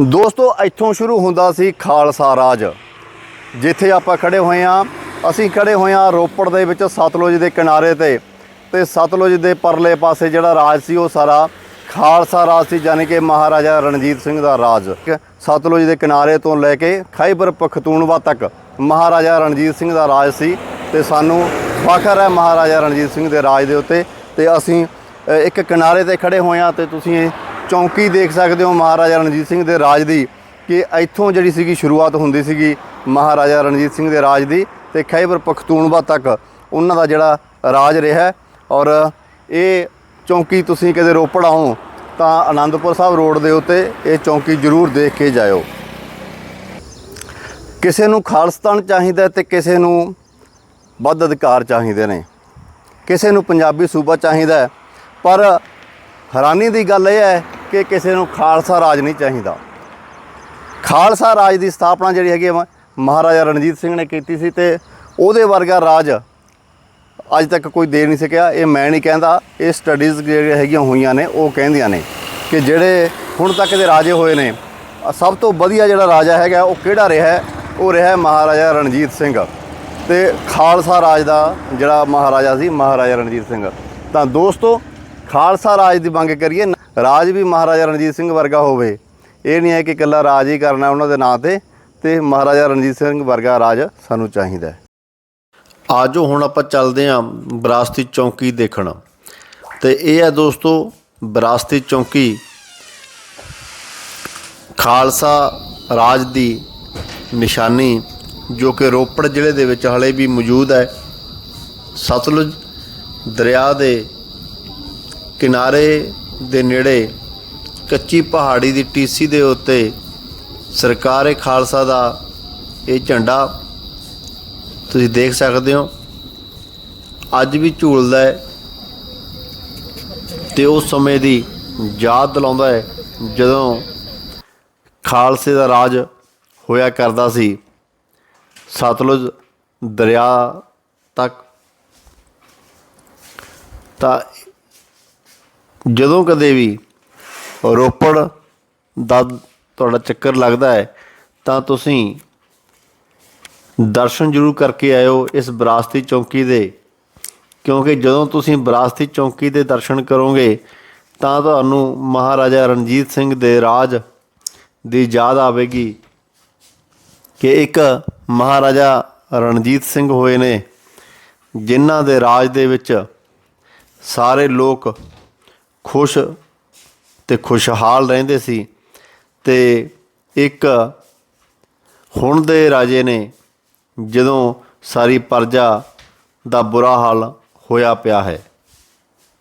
ਦੋਸਤੋ, ਇੱਥੋਂ ਸ਼ੁਰੂ ਹੁੰਦਾ ਸੀ ਖਾਲਸਾ ਰਾਜ। ਜਿੱਥੇ ਆਪਾਂ ਖੜੇ ਹੋਏ ਆ ਅਸੀਂ ਖੜੇ ਹੋਏ ਆ ਰੋਪੜ ਦੇ ਵਿੱਚ ਸਤਲੁਜ ਦੇ ਕਿਨਾਰੇ ਤੇ। ਤੇ ਸਤਲੁਜ ਦੇ ਪਰਲੇ ਪਾਸੇ ਜਿਹੜਾ ਰਾਜ ਸੀ, ਉਹ ਸਾਰਾ ਖਾਲਸਾ ਰਾਜ ਸੀ ਯਾਨੀ ਕਿ ਮਹਾਰਾਜਾ ਰਣਜੀਤ ਸਿੰਘ ਦਾ ਰਾਜ। ਸਤਲੁਜ ਦੇ ਕਿਨਾਰੇ ਤੋਂ ਲੈ ਕੇ ਖੈਬਰ ਪਖਤੂਨਵਾ ਤੱਕ ਮਹਾਰਾਜਾ ਰਣਜੀਤ ਸਿੰਘ ਦਾ ਰਾਜ ਸੀ। ਤੇ ਸਾਨੂੰ ਫਖਰ ਹੈ ਮਹਾਰਾਜਾ ਰਣਜੀਤ ਸਿੰਘ ਦੇ ਰਾਜ ਦੇ ਉੱਤੇ। ਤੇ ਅਸੀਂ ਇੱਕ ਕਿਨਾਰੇ ਤੇ ਖੜੇ ਹੋਏ ਆ ਤੇ ਤੁਸੀਂ ਚੌਂਕੀ ਦੇਖ ਸਕਦੇ ਹੋ ਮਹਾਰਾਜਾ ਰਣਜੀਤ ਸਿੰਘ ਦੇ ਰਾਜ ਦੀ, ਕਿ ਇੱਥੋਂ ਜਿਹੜੀ ਸੀਗੀ ਸ਼ੁਰੂਆਤ ਹੁੰਦੀ ਸੀਗੀ ਮਹਾਰਾਜਾ ਰਣਜੀਤ ਸਿੰਘ ਦੇ ਰਾਜ ਦੀ ਤੇ ਖੈਬਰ ਪਖਤੂਨਵਾ ਤੱਕ ਉਹਨਾਂ ਦਾ ਜਿਹੜਾ ਰਾਜ ਰਿਹਾ। ਔਰ ਇਹ ਚੌਂਕੀ ਤੁਸੀਂ ਕਦੇ ਰੋਪੜ ਆਓ ਤਾਂ ਆਨੰਦਪੁਰ ਸਾਹਿਬ ਰੋਡ ਦੇ ਉੱਤੇ ਇਹ ਚੌਂਕੀ ਜ਼ਰੂਰ ਦੇਖ ਕੇ ਜਾਇਓ। ਕਿਸੇ ਨੂੰ ਖਾਲਸਤਾਨ ਚਾਹੀਦਾ ਹੈ ਤੇ ਕਿਸੇ ਨੂੰ ਵੱਧ ਅਧਿਕਾਰ ਚਾਹੀਦੇ ਨੇ। ਕਿਸੇ ਨੂੰ ਪੰਜਾਬੀ ਸੂਬਾ ਚਾਹੀਦਾ ਪਰ ਹੈਰਾਨੀ ਦੀ ਗੱਲ ਇਹ ਹੈ ਕਿ ਕਿਸੇ ਨੂੰ ਖਾਲਸਾ ਰਾਜ ਨਹੀਂ ਚਾਹੀਦਾ। ਖਾਲਸਾ ਰਾਜ ਦੀ ਸਥਾਪਨਾ ਜਿਹੜੀ ਹੈਗੀ ਹੈ ਮਹਾਰਾਜਾ ਰਣਜੀਤ ਸਿੰਘ ਨੇ ਕੀਤੀ ਸੀ ਤੇ ਉਹਦੇ ਵਰਗਾ ਰਾਜ ਅੱਜ ਤੱਕ ਕੋਈ ਦੇ ਨਹੀਂ ਸਕਿਆ। ਇਹ ਮੈਂ ਨਹੀਂ ਕਹਿੰਦਾ, ਇਹ ਸਟੱਡੀਜ਼ ਜਿਹੜੀਆਂ ਹੈਗੀਆਂ ਹੋਈਆਂ ਨੇ, ਉਹ ਕਹਿੰਦੀਆਂ ਨੇ ਕਿ ਜਿਹੜੇ ਹੁਣ ਤੱਕ ਦੇ ਰਾਜੇ ਹੋਏ ਨੇ, ਸਭ ਤੋਂ ਵਧੀਆ ਜਿਹੜਾ ਰਾਜਾ ਹੈਗਾ, ਉਹ ਕਿਹੜਾ ਰਿਹਾ ਉਹ ਰਿਹਾ ਮਹਾਰਾਜਾ ਰਣਜੀਤ ਸਿੰਘ। ਤੇ ਖਾਲਸਾ ਰਾਜ ਦਾ ਜਿਹੜਾ ਮਹਾਰਾਜਾ ਸੀ, ਮਹਾਰਾਜਾ ਰਣਜੀਤ ਸਿੰਘ। ਤਾਂ ਦੋਸਤੋ, ਖਾਲਸਾ ਰਾਜ ਦੀ ਮੰਗ ਕਰੀਏ ਰਾਜ ਵੀ ਮਹਾਰਾਜਾ ਰਣਜੀਤ ਸਿੰਘ ਵਰਗਾ ਹੋਵੇ। ਇਹ ਨਹੀਂ ਹੈ ਕਿ ਇਕੱਲਾ ਰਾਜ ਹੀ ਕਰਨਾ ਉਹਨਾਂ ਦੇ ਨਾਂ ਤੇ ਤੇ ਮਹਾਰਾਜਾ ਰਣਜੀਤ ਸਿੰਘ ਵਰਗਾ ਰਾਜ ਸਾਨੂੰ ਚਾਹੀਦਾ ਹੈ। ਆਜੋ ਹੁਣ ਆਪਾਂ ਚੱਲਦੇ ਆਂ ਵਿਰਾਸਤੀ ਚੌਂਕੀ ਦੇਖਣ। ਤੇ ਇਹ ਹੈ ਦੋਸਤੋ ਵਿਰਾਸਤੀ ਚੌਂਕੀ ਖਾਲਸਾ ਰਾਜ ਦੀ ਨਿਸ਼ਾਨੀ, ਜੋ ਕਿ ਰੋਪੜ ਜ਼ਿਲ੍ਹੇ ਦੇ ਵਿੱਚ ਹਲੇ ਵੀ ਮੌਜੂਦ ਹੈ। ਸਤਲੁਜ ਦਰਿਆ ਦੇ ਕਿਨਾਰੇ ਦੇ ਨੇੜੇ ਕੱਚੀ ਪਹਾੜੀ ਦੀ ਟੀਸੀ ਦੇ ਉੱਤੇ ਸਰਕਾਰੇ ਖਾਲਸਾ ਦਾ ਇਹ ਝੰਡਾ ਤੁਸੀਂ ਦੇਖ ਸਕਦੇ ਹੋ। ਅੱਜ ਵੀ ਝੂਲਦਾ ਹੈ ਤੇ ਉਸ ਸਮੇਂ ਦੀ ਯਾਦ ਦਿਲਾਉਂਦਾ ਹੈ ਜਦੋਂ ਖਾਲਸੇ ਦਾ ਰਾਜ ਹੋਇਆ ਕਰਦਾ ਸੀ। ਸਤਲੁਜ ਦਰਿਆ ਤੱਕ ਤਾਂ ਜਦੋਂ ਕਦੇ ਵੀ ਰੋਪੜ ਦਾ ਤੁਹਾਡਾ ਚੱਕਰ ਲੱਗਦਾ ਹੈ, ਤਾਂ ਤੁਸੀਂ ਦਰਸ਼ਨ ਜ਼ਰੂਰ ਕਰਕੇ ਆਇਓ ਇਸ ਵਿਰਾਸਤੀ ਚੌਂਕੀ ਦੇ। ਕਿਉਂਕਿ ਜਦੋਂ ਤੁਸੀਂ ਵਿਰਾਸਤੀ ਚੌਂਕੀ ਦੇ ਦਰਸ਼ਨ ਕਰੋਗੇ, ਤਾਂ ਤੁਹਾਨੂੰ ਮਹਾਰਾਜਾ ਰਣਜੀਤ ਸਿੰਘ ਦੇ ਰਾਜ ਦੀ ਯਾਦ ਆਵੇਗੀ ਕਿ ਇੱਕ ਮਹਾਰਾਜਾ ਰਣਜੀਤ ਸਿੰਘ ਹੋਏ ਨੇ, ਜਿਨ੍ਹਾਂ ਦੇ ਰਾਜ ਦੇ ਵਿੱਚ ਸਾਰੇ ਲੋਕ ਖੁਸ਼ ਤੇ ਖੁਸ਼ਹਾਲ ਰਹਿੰਦੇ ਸੀ ਤੇ ਇੱਕ ਹੁਣ ਦੇ ਰਾਜੇ ਨੇ ਜਦੋਂ ਸਾਰੀ ਪਰਜਾ ਦਾ ਬੁਰਾ ਹਾਲ ਹੋਇਆ ਪਿਆ ਹੈ।